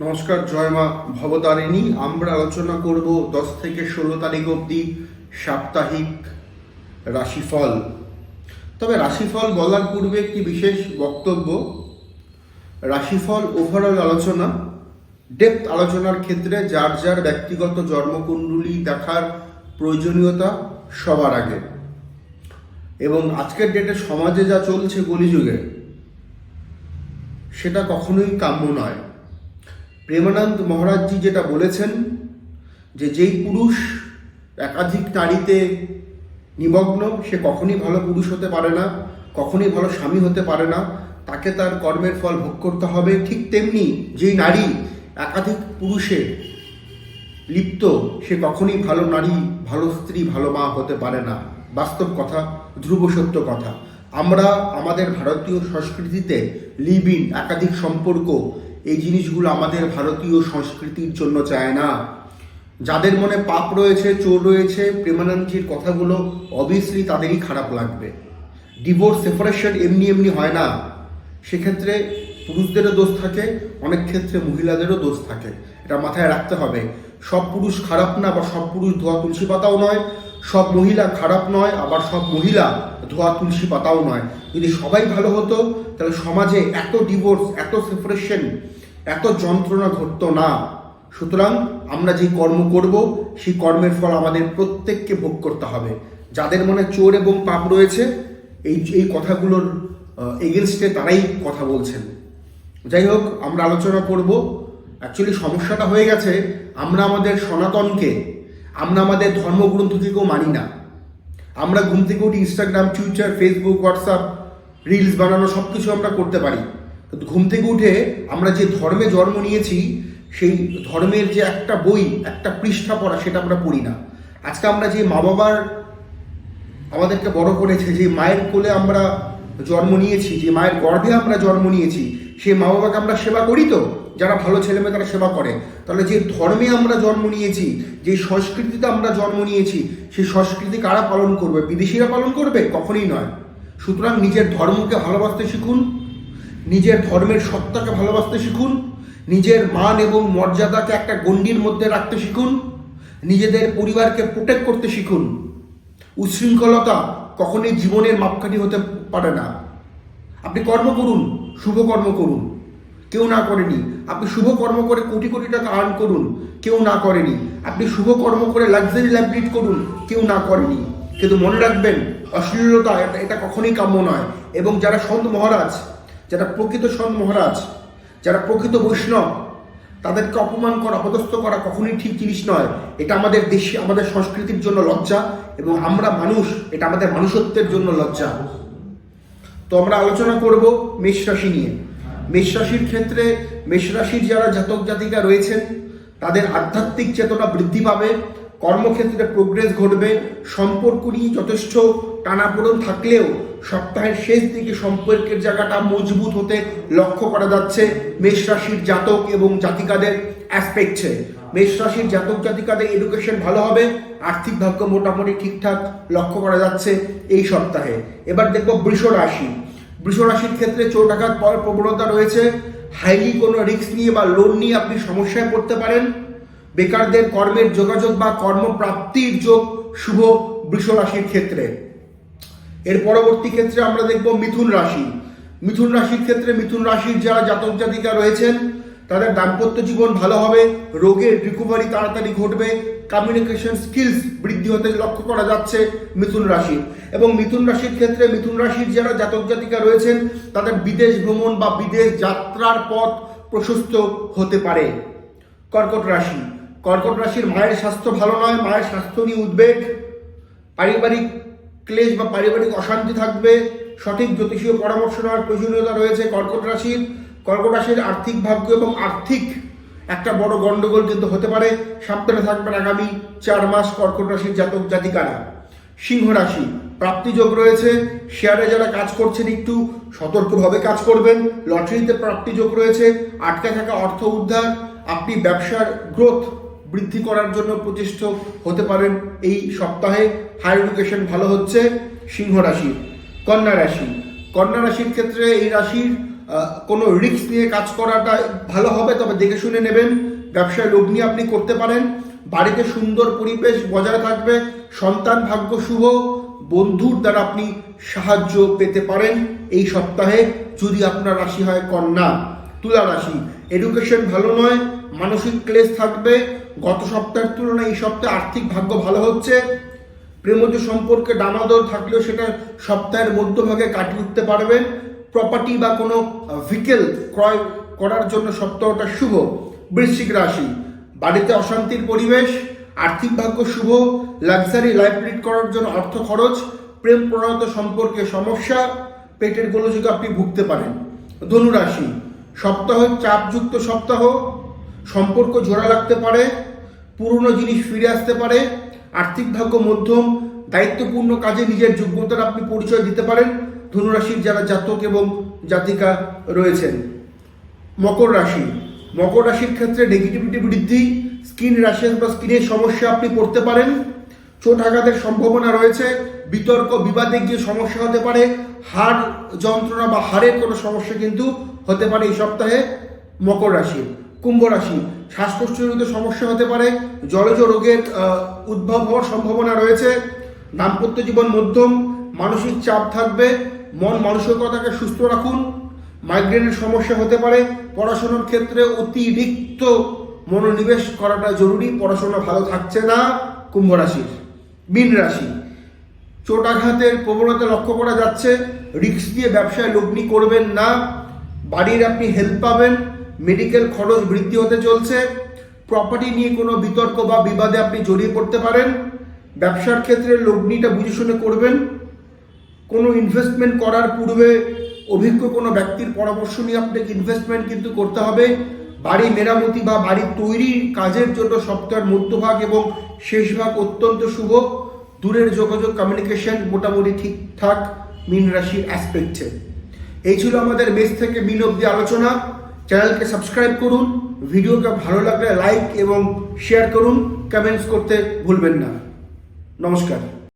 নমস্কার, জয় মা ভবতারিণী। আমরা আলোচনা করব দশ থেকে ষোলো তারিখ অবধি সাপ্তাহিক রাশিফল। তবে রাশিফল বলার পূর্বে একটি বিশেষ বক্তব্য। রাশিফল ওভারঅল আলোচনা ডেপথ আলোচনার ক্ষেত্রে যার যার ব্যক্তিগত জন্মকুণ্ডলী দেখার প্রয়োজনীয়তা সবার আগে। এবং আজকের ডেটে সমাজে যা চলছে কলিযুগে, সেটা কখনোই কাম্য নয়। প্রেমানন্দ মহারাজজি যেটা বলেছেন যে যেই পুরুষ একাধিক নারীতে নিমগ্ন, সে কখনই ভালো পুরুষ হতে পারে না, কখনই ভালো স্বামী হতে পারে না, তাকে তার কর্মের ফল ভোগ করতে হবে। ঠিক তেমনি যেই নারী একাধিক পুরুষে লিপ্ত, সে কখনই ভালো নারী, ভালো স্ত্রী, ভালো মা হতে পারে না। বাস্তব কথা, ধ্রুব সত্য কথা। আমরা আমাদের ভারতীয় সংস্কৃতিতে লিভ ইন একাধিক সম্পর্ক, এই জিনিসগুলো আমাদের ভারতীয় সংস্কৃতির জন্য চায় না। যাদের মনে পাপ রয়েছে, চোর রয়েছে প্রেমানন্দজির কথাগুলো অবভিয়াসলি তাদেরই খারাপ লাগবে। ডিভোর্স সেপারেশন এমনি এমনি হয় না। সেক্ষেত্রে পুরুষদেরও দোষ থাকে, অনেক ক্ষেত্রে মহিলাদেরও দোষ থাকে। এটা মাথায় রাখতে হবে। সব পুরুষ খারাপ না বা সব পুরুষ ধোয়া তুলসী পাতাও নয়। সব মহিলা খারাপ নয়, আবার সব মহিলা ধোয়া তুলসী পাতাও নয়। যদি সবাই ভালো হতো, তাহলে সমাজে এত ডিভোর্স এত সেপারেশন এত যন্ত্রণা ঘটতো না। সুতরাং আমরা যে কর্ম করব, সেই কর্মের ফল আমাদের প্রত্যেককে ভোগ করতে হবে। যাদের মনে চোর এবং পাপ রয়েছে, এই এই কথাগুলোর এগেনস্টে তারাই কথা বলছেন। যাই হোক, আমরা আলোচনা করব। অ্যাকচুয়ালি সমস্যাটা হয়ে গেছে, আমরা আমাদের সনাতনকে, আমরা আমাদের ধর্মগ্রন্থ থেকেও মানি না। আমরা ঘুম থেকে উঠি Instagram Twitter Facebook WhatsApp reels বানানো সব কিছু আমরা করতে পারি। ঘুম থেকে উঠে আমরা যে ধর্মে জন্ম নিয়েছি, সেই ধর্মের যে একটা বই, একটা পৃষ্ঠা পড়া, সেটা আমরা পড়ি না। আজকে আমরা যে মা বাবার আমাদেরকে বড় করেছে, যে মায়ের কোলে আমরা জন্ম নিয়েছি, যে মায়ের গর্ভে আমরা জন্ম নিয়েছি, সেই মা বাবাকে আমরা সেবা করি তো? যারা ভালো ছেলে মেয়ে তারা সেবা করে। তাহলে যে ধর্মে আমরা জন্ম নিয়েছি, যে সংস্কৃতিতে আমরা জন্ম নিয়েছি, সেই সংস্কৃতি কারা পালন করবে? বিদেশিরা পালন করবে? কখনই নয়। সুতরাং নিজের ধর্মকে ভালোবাসতে শিখুন, নিজের ধর্মের সত্তাকে ভালোবাসতে শিখুন, নিজের মান এবং মর্যাদাকে একটা গণ্ডির মধ্যে রাখতে শিখুন, নিজেদের পরিবারকে প্রোটেক্ট করতে শিখুন। উচ্ছৃঙ্খলতা কখনোই জীবনের মাপকাঠি হতে পারে না। আপনি কর্ম করুন, শুভ কর্ম করুন। কেউ না করেনি। আপনি শুভ কর্ম করে কোটি কোটি টাকা আর্ন করুন, কেউ না করেনি। আপনি শুভ কর্ম করে লাক্সারি লাইফ লিড করুন, কেউ না করেনি। কিন্তু মনে রাখবেন, অশ্লীলতা এটা কখনোই কাম্য নয়। এবং যারা সন্ত মহারাজ, যারা প্রকৃত সন্ত মহারাজ, যারা প্রকৃত বৈষ্ণব, তাদেরকে অপমান করা, অপদস্থ করা কখনোই ঠিক জিনিস নয়। এটা আমাদের দেশে আমাদের সংস্কৃতির জন্য লজ্জা এবং আমরা মানুষ, এটা আমাদের মানুষত্বের জন্য লজ্জা। তো আমরা আলোচনা করব মেষ রাশি নিয়ে। মেষ রাশির ক্ষেত্রে মেষ রাশির যারা জাতক জাতিকা রয়েছেন, তাদের আধ্যাত্মিক চেতনা বৃদ্ধি পাবে, কর্মক্ষেত্রে প্রোগ্রেস ঘটবে, সম্পর্ক নিয়ে যথেষ্ট টানাপোড়ন থাকলেও সপ্তাহের শেষ দিকে সম্পর্কের জায়গাটা মজবুত হতে লক্ষ্য করা যাচ্ছে মেষ রাশির জাতক এবং জাতিকাদের অ্যাসপেক্টে মেষ রাশির জাতক জাতিকাদের এডুকেশন ভালো হবে, আর্থিক ভাগ্য মোটামুটি ঠিকঠাক লক্ষ্য করা যাচ্ছে এই সপ্তাহে। এবার দেখব বৃষ রাশি রাশির ক্ষেত্রে ডাকাত পাওয়ার প্রবণতা রয়েছে। হাইলি কোনো রিস্ক নিয়ে বা লোন নিয়ে আপনি সমস্যায় পড়তে পারেন। বেকারদের কর্মের যোগাযোগ বা কর্মপ্রাপ্তির যোগ শুভ বৃষ রাশির ক্ষেত্রে। এর পরবর্তী ক্ষেত্রে আমরা দেখব মিথুন রাশি। মিথুন রাশির ক্ষেত্রে মিথুন রাশির যারা জাতক জাতিকা রয়েছেন তাদের দাম্পত্য জীবন ভালো হবে, রোগের রিকভারি তাড়াতাড়ি ঘটবে কমিউনিকেশন স্কিলস বৃদ্ধি হতে লক্ষ্য করা যাচ্ছে মিথুন রাশি এবং মিথুন রাশির ক্ষেত্রে মিথুন রাশির যারা জাতক জাতিকা রয়েছেন, তাদের বিদেশ ভ্রমণ বা বিদেশ যাত্রার পথ প্রশস্ত হতে পারে। কর্কট রাশি। কর্কট রাশির মায়ের স্বাস্থ্য ভালো নয়, মায়ের স্বাস্থ্য নিয়ে উদ্বেগ, পারিবারিক ক্লেশ বা পারিবারিক অশান্তি থাকবে, সঠিক জ্যোতিষীয় পরামর্শ নেওয়ার প্রয়োজনীয়তা রয়েছে কর্কট রাশির। কর্কট রাশির আর্থিক ভাগ্য এবং আর্থিক একটা বড় গন্ডগোল কিন্তু হতে পারে। সাবধানে থাকবেন আগামী চার মাস কর্কট রাশির জাতক জাতিকারা। সিংহ রাশি, প্রাপ্তিযোগ রয়েছে। শেয়ারে যারা কাজ করছেন একটু সতর্কভাবে কাজ করবেন। লটারিতে প্রাপ্তিযোগ রয়েছে। আটকে থাকা অর্থ উদ্ধার। আপনি ব্যবসার গ্রোথ বৃদ্ধি করার জন্য প্রচেষ্ট হতে পারেন এই সপ্তাহে। হায়ার এডুকেশন ভালো হচ্ছে। সিংহ রাশি, কন্যা রাশি। কন্যা রাশির ক্ষেত্রে এই রাশির কোনো রিস্ক নিয়ে কাজ করাটা ভালো হবে? তবে দেখে শুনে নেবেন, ব্যবসায় লগ্নি আপনি করতে পারেন। বাড়িতে সুন্দর পরিবেশ বজায় থাকবে, সন্তান ভাগ্য শুভ, বন্ধুর দ্বারা আপনি সাহায্য পেতে পারেন এই সপ্তাহে, যদি আপনার রাশি হয় কন্যা। তুলা রাশি এডুকেশন ভালো নয়, মানসিক ক্লেশ থাকবে। গত সপ্তাহের তুলনায় এই সপ্তাহে আর্থিক ভাগ্য ভালো হচ্ছে। প্রেমজ সম্পর্কে ডামাদর থাকলেও সেটা সপ্তাহের মধ্যভাগে কাটিয়ে উঠতে পারবেন। প্রপার্টি বা কোনো ভিকেল ক্রয় করার জন্য সপ্তাহটা শুভ। বৃশ্চিক রাশি, বাড়িতে অশান্তির পরিবেশ, আর্থিক ভাগ্য শুভ লাক্সারি লাইফ লিড করার জন্য অর্থ খরচ, প্রেম প্রণত সম্পর্কে সমস্যা, পেটের গোলযোগে আপনি ভুগতে পারেন। ধনুরাশি সপ্তাহ চাপযুক্ত সপ্তাহ, সম্পর্ক জোড়া লাগতে পারে, পুরনো জিনিস ফিরে আসতে পারে, আর্থিক ভাগ্য মধ্যম, দায়িত্বপূর্ণ কাজে নিজের যোগ্যতার আপনি পরিচয় দিতে পারেন। ধনুরাশির যারা জাতক এবং জাতিকা রয়েছেন, মকর রাশি। মকর রাশির ক্ষেত্রে নেগেটিভিটি বৃদ্ধি স্কিন র্যাশেস বা স্কিনের সমস্যা আপনি পড়তে পারেন। চোট আঘাতের সম্ভাবনা রয়েছে, বিতর্ক, বিবাদে গিয়ে সমস্যা হতে পারে, হাড় যন্ত্রণা বা হাড়ের কোনো সমস্যা কিন্তু হতে পারে এই সপ্তাহে মকর রাশি। কুম্ভ রাশি শ্বাসকষ্টজনিত সমস্যা হতে পারে, জলজ রোগের উদ্ভব হওয়ার সম্ভাবনা রয়েছে, দাম্পত্য জীবন মধ্যম, মানসিক চাপ থাকবে মন মানসিকতাকে সুস্থ রাখুন। মাইগ্রেনের সমস্যা হতে পারে। পড়াশোনার ক্ষেত্রে অতিরিক্ত মনোনিবেশ করাটা জরুরি। পড়াশোনা ভালো থাকছে না। কুম্ভ রাশির, মীন রাশি। চোট আঘাতের প্রবণতা লক্ষ্য করা যাচ্ছে। রিস্ক দিয়ে ব্যবসায় লগ্নি করবেন না। বাড়ির আপনি হেল্প পাবেন। মেডিকেল খরচ বৃদ্ধি হতে চলছে। প্রপার্টি নিয়ে কোনো বিতর্ক বা বিবাদে আপনি জড়িয়ে পড়তে পারেন। ব্যবসার ক্ষেত্রে লগ্নিটা বুঝে শুনে করবেন। কোনো ইনভেস্টমেন্ট করার পূর্বে অভিজ্ঞ কোনো ব্যক্তির পরামর্শ নিয়ে আপনাকে ইনভেস্টমেন্ট কিন্তু করতে হবে। বাড়ি মেরামতি বা বাড়ি তৈরি কাজের জন্য সপ্তাহের মধ্যভাগ এবং শেষ ভাগ অত্যন্ত শুভ। দূরের যোগাযোগ কমিউনিকেশন মোটামুটি ঠিকঠাক, মিন রাশির অ্যাসপেক্টে এই ছিল আমাদের মেস থেকে মিন অব্দি আলোচনা। চ্যানেলকে সাবস্ক্রাইব করুন। ভিডিওকে ভালো লাগলে লাইক এবং শেয়ার করুন। কমেন্টস করতে ভুলবেন না। নমস্কার।